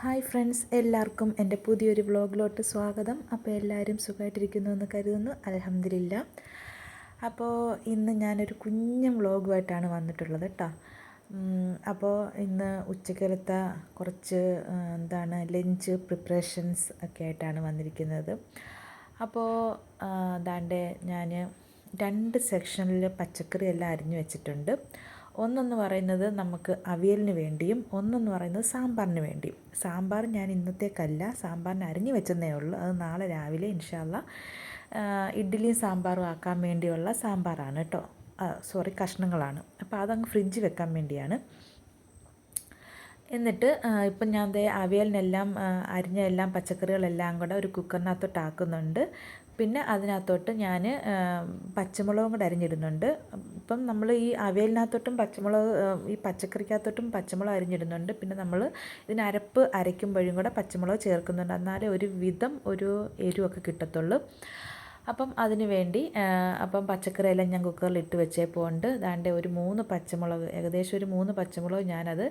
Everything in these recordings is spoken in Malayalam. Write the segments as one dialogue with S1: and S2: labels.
S1: ഹായ് ഫ്രണ്ട്സ് എല്ലാവർക്കും എന്റെ പുതിയൊരു വ്ളോഗിലോട്ട് സ്വാഗതം. അപ്പോൾ എല്ലാവരും സുഖമായിട്ടിരിക്കുന്നു എന്ന് കരുതുന്നു. അലഹമില്ല അപ്പോൾ ഇന്ന് ഞാനൊരു കുഞ്ഞു വ്ളോഗുമായിട്ടാണ് വന്നിട്ടുള്ളത് കേട്ടോ. അപ്പോൾ ഇന്ന് ഉച്ചക്കലത്തെ കുറച്ച് എന്താണ് ലഞ്ച് പ്രിപ്പറേഷൻസ് ഒക്കെ ആയിട്ടാണ് വന്നിരിക്കുന്നത്. അപ്പോൾ ദാണ്ടെ ഞാൻ രണ്ട് സെക്ഷനിൽ പച്ചക്കറി എല്ലാം അരിഞ്ഞു വെച്ചിട്ടുണ്ട്. ഒന്നെന്ന് പറയുന്നത് നമുക്ക് അവിയലിന് വേണ്ടിയും ഒന്നെന്ന് പറയുന്നത് സാമ്പാറിന് വേണ്ടിയും. സാമ്പാർ ഞാൻ ഇന്നത്തേക്കല്ല സാമ്പാറിന് അരിഞ്ഞു വെച്ചെന്നേ ഉള്ളൂ. അത് നാളെ രാവിലെ ഇൻഷാല്ല ഇഡ്ഡലിയും സാമ്പാറും ആക്കാൻ വേണ്ടിയുള്ള സാമ്പാറാണ് കേട്ടോ സോറി കഷ്ണങ്ങളാണ്. അപ്പോൾ അതങ്ങ് ഫ്രിഡ്ജ് വെക്കാൻ വേണ്ടിയാണ്. എന്നിട്ട് ഇപ്പം ഞാൻ ദേ അവിയലിനെല്ലാം അരിഞ്ഞ എല്ലാം പച്ചക്കറികളെല്ലാം കൂടെ ഒരു കുക്കറിനകത്തോട്ട് ആക്കുന്നുണ്ട്. പിന്നെ അതിനകത്തോട്ട് ഞാൻ പച്ചമുളകും കൂടെ അരിഞ്ഞിടുന്നുണ്ട്. ഇപ്പം നമ്മൾ ഈ അവിയലിനകത്തോട്ടും പച്ചമുളക് ഈ പച്ചക്കറിക്കകത്തോട്ടും പച്ചമുളക് അരിഞ്ഞിടുന്നുണ്ട്. പിന്നെ നമ്മൾ ഇതിന് അരപ്പ് അരയ്ക്കുമ്പോഴും കൂടെ പച്ചമുളക് ചേർക്കുന്നുണ്ട്. എന്നാലേ ഒരു വിധം ഒരു എരിവൊക്കെ കിട്ടത്തുള്ളൂ. അപ്പം അതിന് വേണ്ടി അപ്പം പച്ചക്കറി എല്ലാം ഞാൻ കുക്കറിൽ ഇട്ട് വെച്ചേ പോണ്ട്. ദാണ്ടെ ഒരു മൂന്ന് പച്ചമുളക് ഏകദേശം ഒരു മൂന്ന് പച്ചമുളക് ഞാനത്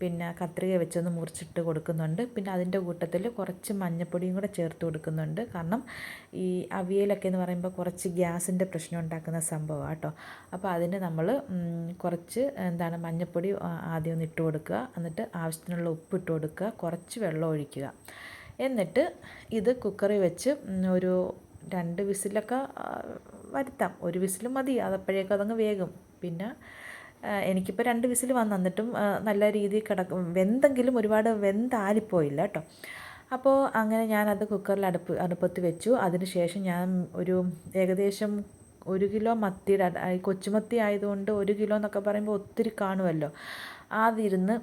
S1: പിന്നെ കത്രിക വെച്ചൊന്ന് മുറിച്ചിട്ട് കൊടുക്കുന്നുണ്ട്. പിന്നെ അതിന്റെ കൂട്ടത്തിൽ കുറച്ച് മഞ്ഞപ്പൊടിയും കൂടെ ചേർത്ത് കൊടുക്കുന്നുണ്ട്. കാരണം ഈ അവിയലൊക്കെ എന്ന് പറയുമ്പോൾ കുറച്ച് ഗ്യാസിന്റെ പ്രശ്നം ഉണ്ടാക്കുന്ന സംഭവമാണ് കേട്ടോ. അപ്പോൾ അതിന് നമ്മൾ കുറച്ച് എന്താണ് മഞ്ഞപ്പൊടി ആദ്യം ഒന്ന് ഇട്ട് കൊടുക്കുക. എന്നിട്ട് ആവശ്യത്തിനുള്ള ഉപ്പ് ഇട്ട് കൊടുക്കുക. കുറച്ച് വെള്ളം ഒഴിക്കുക. എന്നിട്ട് ഇത് കുക്കറിൽ വെച്ച് ഒരു രണ്ട് വിസിലൊക്കെ വരുത്താം. ഒരു വിസിൽ മതി അതപ്പോഴേക്കും അതങ്ങ് വേഗം. പിന്നെ എനിക്കിപ്പോൾ രണ്ട് വിസിൽ വന്നു. എന്നിട്ടും നല്ല രീതിയിൽ കിടക്കും. വെന്തെങ്കിലും ഒരുപാട് വെന്താലിപ്പോയില്ല കേട്ടോ. അപ്പോൾ അങ്ങനെ ഞാനത് കുക്കറിൽ അടുപ്പ് അടുപ്പത്ത് വെച്ചു. അതിന് ശേഷം ഞാൻ ഒരു ഏകദേശം ഒരു കിലോ മത്തിയുടെ കൊച്ചുമത്തി ആയതുകൊണ്ട് ഒരു കിലോ എന്നൊക്കെ പറയുമ്പോൾ ഒത്തിരി കാണുമല്ലോ. അതിരുന്ന്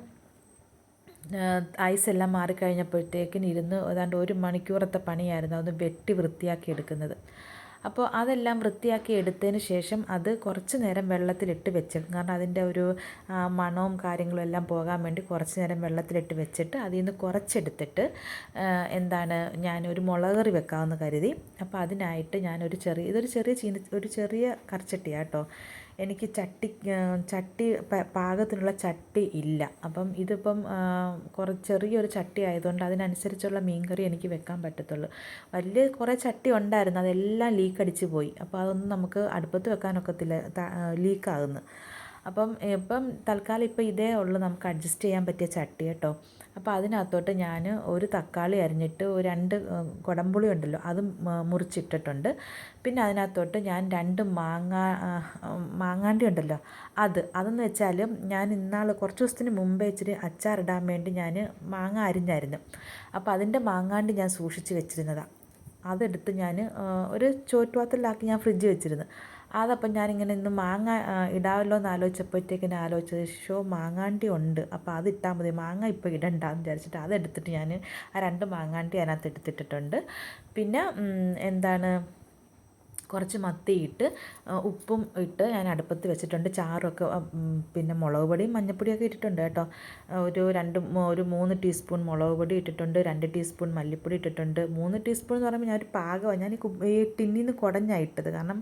S1: ഐസ് എല്ലാം മാറിക്കഴിഞ്ഞപ്പോഴത്തേക്കിന് ഇരുന്ന് ഏതാണ്ട് ഒരു മണിക്കൂറത്തെ പണിയായിരുന്നു അത് വെട്ടി വൃത്തിയാക്കി എടുക്കുന്നത്. അപ്പോൾ അതെല്ലാം വൃത്തിയാക്കി എടുത്തതിന് ശേഷം അത് കുറച്ച് നേരം വെള്ളത്തിലിട്ട് വെച്ചിടും കാരണം അതിന്റെ ഒരു മണവും കാര്യങ്ങളും എല്ലാം പോകാൻ വേണ്ടി കുറച്ച് നേരം വെള്ളത്തിലിട്ട് വെച്ചിട്ട് അതിൽ നിന്ന് കുറച്ചെടുത്തിട്ട് എന്താണ് ഞാനൊരു മുളക് കറി വെക്കാമെന്ന് കരുതി. അപ്പോൾ അതിനായിട്ട് ഞാനൊരു ചെറിയ ഇതൊരു ചെറിയ ചീന ഒരു ചെറിയ കറിച്ചട്ടിയാണ് കേട്ടോ എനിക്ക് ചട്ടി ചട്ടി പാകത്തിനുള്ള ചട്ടി ഇല്ല. അപ്പം ഇതിപ്പം കുറച്ച് ചെറിയൊരു ചട്ടി ആയതുകൊണ്ട് അതിനനുസരിച്ചുള്ള മീൻകറി എനിക്ക് വെക്കാൻ പറ്റത്തുള്ളൂ. വലിയ കുറേ ചട്ടി ഉണ്ടായിരുന്നു. അതെല്ലാം ലീക്കടിച്ച് പോയി. അപ്പോൾ അതൊന്നും നമുക്ക് അടുപ്പത്ത് വെക്കാനൊക്കത്തില്ല ലീക്കാകുന്നു. അപ്പം ഇപ്പം തൽക്കാലം ഇപ്പം ഇതേ ഉള്ളൂ. നമുക്ക് അഡ്ജസ്റ്റ് ചെയ്യാൻ പറ്റിയ ചട്ടി കേട്ടോ. അപ്പോൾ അതിനകത്തോട്ട് ഞാൻ ഒരു തക്കാളി അരിഞ്ഞിട്ട് രണ്ട് കുടമ്പുളി ഉണ്ടല്ലോ അത് മുറിച്ചിട്ടിട്ടുണ്ട്. പിന്നെ അതിനകത്തോട്ട് ഞാൻ രണ്ട് മാങ്ങ മാങ്ങാണ്ടി ഉണ്ടല്ലോ അത്. അതെന്ന് വെച്ചാൽ ഞാൻ ഇന്നാൾ കുറച്ച് ദിവസത്തിന് മുമ്പേ ഇച്ചിരി അച്ചാറിടാൻ വേണ്ടി ഞാൻ മാങ്ങ അരിഞ്ഞായിരുന്നു. അപ്പോൾ അതിന്റെ മാങ്ങാണ്ടി ഞാൻ സൂക്ഷിച്ച് വെച്ചിരുന്നതാണ് അതെടുത്ത് ഞാൻ ഒരു ചോറ്റുപാത്രത്തിലാക്കി ഞാൻ ഫ്രിഡ്ജ് വെച്ചിരുന്നു. അതപ്പം ഞാനിങ്ങനെ ഇന്ന് മാങ്ങ ഇടാമല്ലോ എന്ന് ആലോചിച്ചപ്പോഴത്തേക്കിന് ആലോചിച്ചത് ഷോ മാങ്ങാണ്ടി ഉണ്ട്. അപ്പോൾ അത് ഇട്ടാൽ മതി. മാങ്ങ ഇപ്പോൾ ഇടണ്ടെന്ന് വിചാരിച്ചിട്ട് അതെടുത്തിട്ട് ഞാൻ ആ രണ്ട് മാങ്ങാണ്ടി അതിനകത്ത് എടുത്തിട്ടിട്ടുണ്ട്. പിന്നെ എന്താണ് കുറച്ച് മത്തിയിട്ട് ഉപ്പും ഇട്ട് ഞാൻ അടുപ്പത്ത് വെച്ചിട്ടുണ്ട്. ചാറൊക്കെ പിന്നെ മുളക് പൊടിയും മഞ്ഞൾപ്പൊടിയൊക്കെ ഇട്ടിട്ടുണ്ട് കേട്ടോ. ഒരു രണ്ട് ഒരു മൂന്ന് ടീസ്പൂൺ മുളക് പൊടി ഇട്ടിട്ടുണ്ട് രണ്ട് ടീസ്പൂൺ മല്ലിപ്പൊടി ഇട്ടിട്ടുണ്ട്. മൂന്ന് ടീസ്പൂൺ എന്ന് പറയുമ്പോൾ ഞാനൊരു പാകമാണ് ഞാൻ ഈ ടിന്നിൽ നിന്ന് കുടഞ്ഞാണ് ഇട്ടത്. കാരണം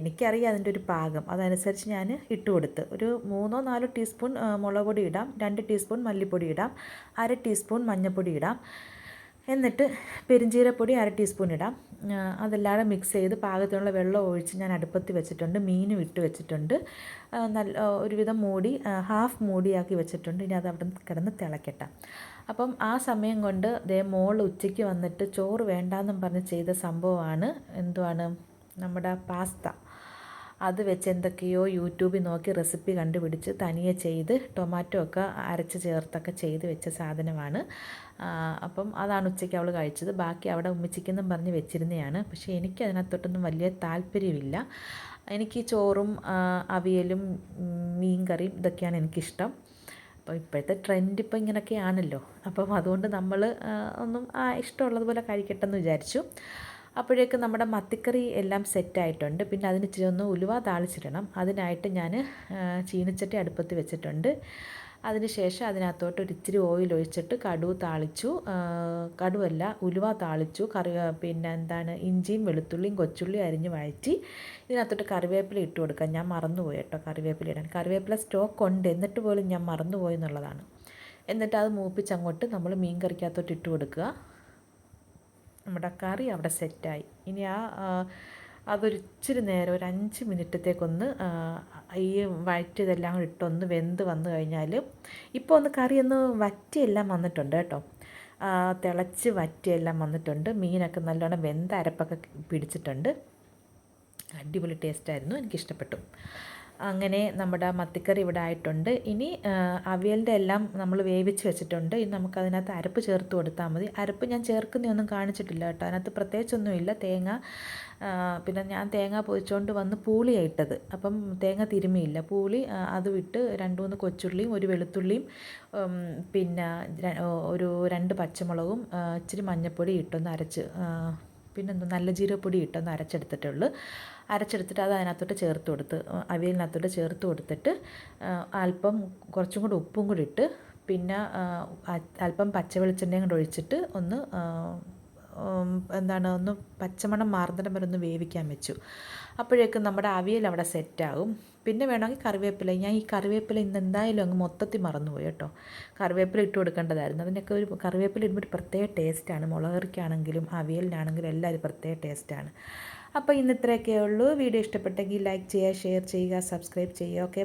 S1: എനിക്കറിയാം അതിന്റെ ഒരു പാകം. അതനുസരിച്ച് ഞാൻ ഇട്ട് കൊടുത്ത്. ഒരു മൂന്നോ നാലോ ടീസ്പൂൺ മുളക് പൊടി ഇടാം രണ്ട് ടീസ്പൂൺ മല്ലിപ്പൊടി ഇടാം അര ടീസ്പൂൺ മഞ്ഞൾപ്പൊടി ഇടാം. എന്നിട്ട് പെരിഞ്ചീരപ്പൊടി അര ടീസ്പൂൺ ഇടാം. അതെല്ലാം മിക്സ് ചെയ്ത് പാകത്തിനുള്ള വെള്ളം ഒഴിച്ച് ഞാൻ അടുപ്പത്ത് വെച്ചിട്ടുണ്ട് മീനും ഇട്ട് വെച്ചിട്ടുണ്ട്. നല്ല ഒരുവിധം മൂടി ഹാഫ് മൂടിയാക്കി വെച്ചിട്ടുണ്ട്. ഇനി അത് അവിടെ കിടന്ന് തിളക്കട്ടെ. അപ്പം ആ സമയം കൊണ്ട് ദേ മോൾ ഉച്ചയ്ക്ക് വന്നിട്ട് ചോറ് വേണ്ടാന്നും പറഞ്ഞ് ചെയ്ത സംഭവമാണ്. എന്തുവാണ്? നമ്മുടെ പാസ്ത. അത് വെച്ച് എന്തൊക്കെയോ യൂട്യൂബിൽ നോക്കി റെസിപ്പി കണ്ടുപിടിച്ച് തനിയെ ചെയ്ത് ടൊമാറ്റോ ഒക്കെ അരച്ച് ചേർത്തൊക്കെ ചെയ്ത് വെച്ച സാധനമാണ്. അപ്പം അതാണ് ഉച്ചയ്ക്ക് അവൾ കഴിച്ചത്. ബാക്കി അവിടെ ഉമ്മിച്ചിക്കുന്നും പറഞ്ഞ് വെച്ചിരുന്നതാണ് പക്ഷേ എനിക്ക് അതിനകത്തോട്ടൊന്നും വലിയ താല്പര്യമില്ല. എനിക്ക് ചോറും അവിയലും മീൻ കറിയും ഇതൊക്കെയാണ് എനിക്കിഷ്ടം. അപ്പോൾ ഇപ്പോഴത്തെ ട്രെൻഡ് ഇപ്പോൾ ഇങ്ങനെയൊക്കെയാണല്ലോ അപ്പം അതുകൊണ്ട് നമ്മൾ ഒന്നും ഇഷ്ടമുള്ളതുപോലെ കഴിക്കട്ടെ എന്ന് വിചാരിച്ചു. അപ്പോഴേക്ക് നമ്മുടെ മത്തിക്കറി എല്ലാം സെറ്റായിട്ടുണ്ട്. പിന്നെ അതിന് ഇച്ചിരി ഒന്ന് ഉലുവ താളിച്ചിടണം. അതിനായിട്ട് ഞാൻ ചീനച്ചട്ടി അടുപ്പത്ത് വെച്ചിട്ടുണ്ട്. അതിനുശേഷം അതിനകത്തോട്ട് ഒരു ഇച്ചിരി ഓയിൽ ഒഴിച്ചിട്ട് കടുവ് താളിച്ചു. കടുവല്ല ഉലുവ താളിച്ചു. കറി പിന്നെ എന്താണ് ഇഞ്ചിയും വെളുത്തുള്ളിയും കൊച്ചുള്ളി അരിഞ്ഞ് വഴറ്റി ഇതിനകത്തോട്ട് കറിവേപ്പില ഇട്ട് കൊടുക്കാം. ഞാൻ മറന്നുപോയി കേട്ടോ കറിവേപ്പില ഇടാൻ. കറിവേപ്പില സ്റ്റോക്ക് ഉണ്ട്. എന്നിട്ട് പോലും ഞാൻ മറന്നുപോയി എന്നുള്ളതാണ്. എന്നിട്ട് അത് മൂപ്പിച്ചങ്ങോട്ട് നമ്മൾ മീൻ കറിക്കകത്തോട്ട് ഇട്ട് കൊടുക്കുക. നമ്മുടെ കറി അവിടെ സെറ്റായി. ഇനി ആ അതൊരിച്ചിരി നേരം ഒരു അഞ്ച് മിനിറ്റത്തേക്കൊന്ന് ഈ വഴറ്റിയതെല്ലാം കൂടി ഇട്ടൊന്ന് വെന്ത് വന്നു കഴിഞ്ഞാൽ ഇപ്പോൾ ഒന്ന് കറി ഒന്ന് വറ്റിയെല്ലാം വന്നിട്ടുണ്ട് കേട്ടോ. തിളച്ച് വറ്റിയെല്ലാം വന്നിട്ടുണ്ട്. മീനൊക്കെ നല്ലോണം വെന്ത അരപ്പൊക്കെ പിടിച്ചിട്ടുണ്ട്. അടിപൊളി ടേസ്റ്റായിരുന്നു. എനിക്കിഷ്ടപ്പെട്ടു. അങ്ങനെ നമ്മുടെ മത്തിക്കറി ഇവിടെ ആയിട്ടുണ്ട്. ഇനി അവിയലിന്റെ എല്ലാം നമ്മൾ വേവിച്ച് വെച്ചിട്ടുണ്ട്. ഇനി നമുക്കതിനകത്ത് അരപ്പ് ചേർത്ത് കൊടുത്താൽ മതി. അരപ്പ് ഞാൻ ചേർക്കുന്നൊന്നും കാണിച്ചിട്ടില്ല കേട്ടോ. അതിനകത്ത് പ്രത്യേകിച്ചൊന്നുമില്ല. തേങ്ങ പിന്നെ ഞാൻ തേങ്ങ പൊതിച്ചുകൊണ്ട് വന്ന് പൂളിയായിട്ടത് അപ്പം തേങ്ങ തിരുമിയില്ല. പൂളി അത് വിട്ട് രണ്ട് മൂന്ന് കൊച്ചുള്ളിയും ഒരു വെളുത്തുള്ളിയും പിന്നെ ഒരു രണ്ട് പച്ചമുളകും ഇച്ചിരി മഞ്ഞൾപ്പൊടി ഇട്ടൊന്ന് അരച്ച് പിന്നെന്താ നല്ല ജീരകപ്പൊടി ഇട്ടൊന്ന് അരച്ചെടുത്തിട്ടുള്ളൂ അരച്ചെടുത്തിട്ട് അത് അതിനകത്തോട്ട് ചേർത്ത് കൊടുത്ത് അവിയലിനകത്തോട്ട് ചേർത്ത് കൊടുത്തിട്ട് അല്പം കുറച്ചും കൂടി ഉപ്പും കൂടി ഇട്ട് പിന്നെ അല്പം പച്ച വെളിച്ചെണ്ണയും കൂടെ ഒഴിച്ചിട്ട് ഒന്ന് എന്താണ് ഒന്ന് പച്ചമണം മാറുന്നിടം വരെ ഒന്ന് വേവിക്കാൻ വെച്ചു. അപ്പോഴേക്കും നമ്മുടെ അവിയൽ അവിടെ സെറ്റാകും പിന്നെ വേണമെങ്കിൽ കറിവേപ്പില ഞാൻ ഈ കറിവേപ്പില ഇന്ന് എന്തായാലും അങ്ങ് മൊത്തത്തിൽ മറന്നുപോയി കേട്ടോ. കറിവേപ്പില ഇട്ട് കൊടുക്കേണ്ടതായിരുന്നു. അതിനൊക്കെ ഒരു കറിവേപ്പില ഇടുമ്പോൾ ഒരു പ്രത്യേക ടേസ്റ്റാണ് മുളകറിക്കാണെങ്കിലും അവിയലിനാണെങ്കിലും എല്ലാം ഒരു പ്രത്യേക ടേസ്റ്റാണ് അപ്പോൾ ഇന്ന് ഇത്രയൊക്കെ ഉള്ളൂ. വീഡിയോ ഇഷ്ടപ്പെട്ടെങ്കിൽ ലൈക്ക് ചെയ്യുക ഷെയർ ചെയ്യുക സബ്സ്ക്രൈബ് ചെയ്യുക. ഓക്കെ